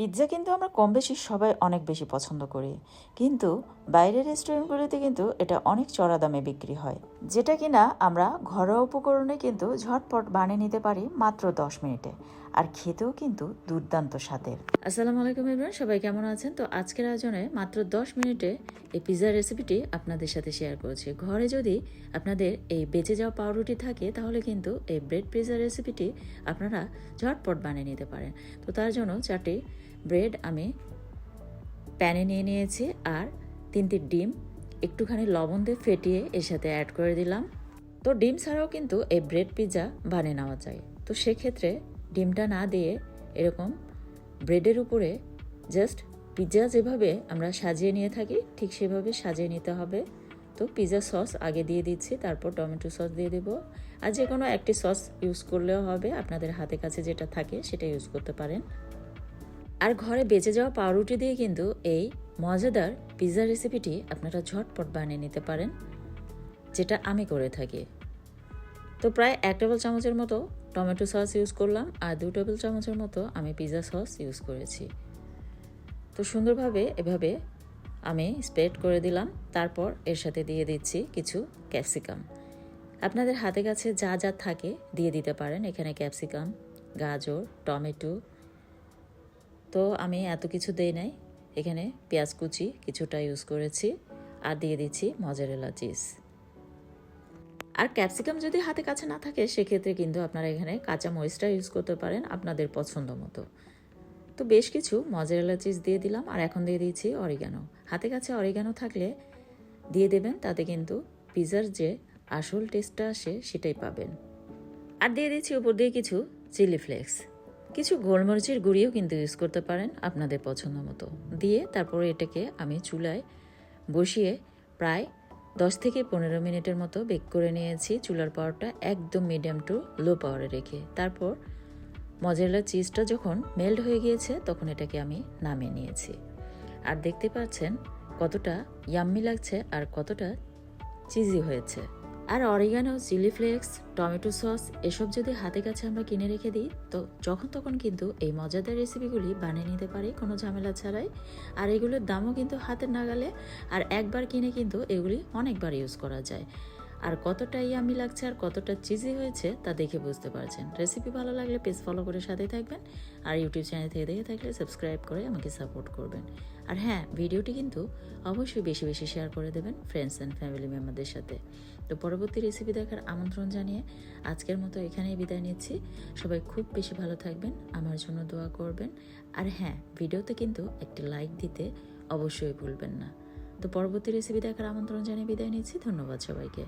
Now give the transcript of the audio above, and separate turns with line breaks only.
Pizza কিন্তু আমরা কম বেশি সবাই অনেক বেশি পছন্দ করি। কিন্তু বাইরের রেস্টুরেন্টগুলিতে কিন্তু এটা অনেক চড়া দামে বিক্রি হয়। যেটা কিনা আমরা ঘরোয়া উপকরণে কিন্তু ঝটপট বানিয়ে নিতে পারি মাত্র দশ মিনিটে। আর খেতেও কিন্তু দুর্দান্ত স্বাদের। আসসালামু আলাইকুম ইমরান সবাই কেমন আছেন? তো আজকের আয়োজনে মাত্র দশ মিনিটে এই পিৎজার রেসিপিটি আপনাদের সাথে শেয়ার করছি। ঘরে যদি আপনাদের এই বেঁচে যাওয়া পাউরুটি থাকে, তাহলে কিন্তু এই ব্রেড পিৎজার রেসিপিটি আপনারা ঝটপট বানিয়ে নিতে পারেন। তো তার জন্য চারটি ব্রেড আমি প্যানে নিয়ে নিয়েছি আর তিনটি ডিম। একটুখানি লবণ দিয়ে ফেটিয়ে এর সাথে অ্যাড করে দিলাম। তো ডিম ছাড়াও কিন্তু এই ব্রেড পিৎজা বানিয়ে নেওয়া যায়। তো সেক্ষেত্রে ডিমটা না দিয়ে এরকম ব্রেডের উপরে জাস্ট পিৎজা যেভাবে আমরা সাজিয়ে নিয়ে থাকি, ঠিক সেভাবে সাজিয়ে নিতে হবে। তো পিৎজা সস আগে দিয়ে দিচ্ছি, তারপর টমেটো সস দিয়ে দেবো। আর যে কোনো একটি সস ইউজ করলেও হবে, আপনাদের হাতে কাছে যেটা থাকে সেটা ইউজ করতে পারেন। আর ঘরে বেঁচে যাওয়া পাউরুটি দিয়ে কিন্তু এই মজাদার পিৎজা রেসিপিটি আপনারা ঝটপট বানিয়ে নিতে পারেন, যেটা আমি করে থাকি। তো প্রায় এক টেবিল চামচের মতো টমেটো সস ইউজ করলাম, আর দু টেবিল চামচের মতো আমি পিৎজা সস ইউজ করেছি। তো সুন্দরভাবে এভাবে আমি স্প্রেড করে দিলাম, তারপর এর সাথে দিয়ে দিচ্ছি কিছু ক্যাপসিকাম আপনাদের হাতে কাছে যা যা থাকে দিয়ে দিতে পারেন। এখানে ক্যাপসিকাম গাজর, টমেটো তো আমি এত কিছু দেই নাই। এখানে পেঁয়াজ কুচি কিছুটা ইউজ করেছি আর দিয়ে দিচ্ছি মজারেলা চিজ আর ক্যাপসিকাম যদি হাতে কাছে না থাকে, সেক্ষেত্রে কিন্তু আপনারা এখানে কাঁচা মরিচটা ইউজ করতে পারেন আপনাদের পছন্দ মতো। তো বেশ কিছু মজারেলা চিজ দিয়ে দিলাম আর এখন দিয়ে দিচ্ছি অরিগানো হাতে কাছে অরিগানো থাকলে দিয়ে দেবেন, তাতে কিন্তু পিৎজার যে আসল টেস্টটা আসে সেটাই পাবেন। আর দিয়ে দিচ্ছি উপর দিয়ে কিছু চিলি ফ্লেক্স কিছু গোলমরিচের গুঁড়িও কিন্তু ইউজ করতে পারেন আপনাদের পছন্দ মতো। দিয়ে তারপরে এটাকে আমি চুলায় বসিয়ে প্রায় দশ থেকে পনেরো মিনিটের মতো বেক করে নিয়েছি। চুলার পাওয়ারটা একদম মিডিয়াম টু লো পাওয়ারে রেখে। তারপর মজারেলা চিজটা যখন মেল্ট হয়ে গিয়েছে, তখন এটাকে আমি নামিয়ে নিয়েছি। আর দেখতে পাচ্ছেন কতটা ইয়াম্মি লাগছে আর কতটা চিজি হয়েছে। আর oregano chilli flakes tomato sauce এসব যদি হাতে কাছে আমরা কিনে রেখে দিই, তো যখন তখন কিন্তু এই মজাদার রেসিপিগুলি বানিয়ে নিতে পারি কোনো ঝামেলা ছাড়াই। আর এগুলোর দামও কিন্তু হাতের নাগালে, আর একবার কিনে কিন্তু এগুলি অনেকবার ইউজ করা যায়। আর কতটা ইয়ামি লাগছে আর কতটা চিজি হয়েছে তা দেখে বুঝতে পারছেন। রেসিপি ভালো লাগলে পেজ ফলো করে সাথে থাকবেন আর ইউটিউব চ্যানেল থেকে দেখে থাকলে সাবস্ক্রাইব করে আমাকে সাপোর্ট করবেন। আর হ্যাঁ ভিডিওটি কিন্তু অবশ্যই বেশি বেশি শেয়ার করে দেবেন ফ্রেন্ডস অ্যান্ড ফ্যামিলি মেম্বারদের সাথে। তো পরবর্তী রেসিপি দেখার আমন্ত্রণ জানিয়ে আজকের মতো এখানেই বিদায় নিচ্ছি। সবাই খুব বেশি ভালো থাকবেন, আমার জন্য দোয়া করবেন। আর হ্যাঁ ভিডিওতে কিন্তু একটি লাইক দিতে অবশ্যই ভুলবেন না। তো পরবর্তী রেসিপি দেখার আমন্ত্রণ জানিয়ে বিদায় নিচ্ছি, ধন্যবাদ সবাইকে।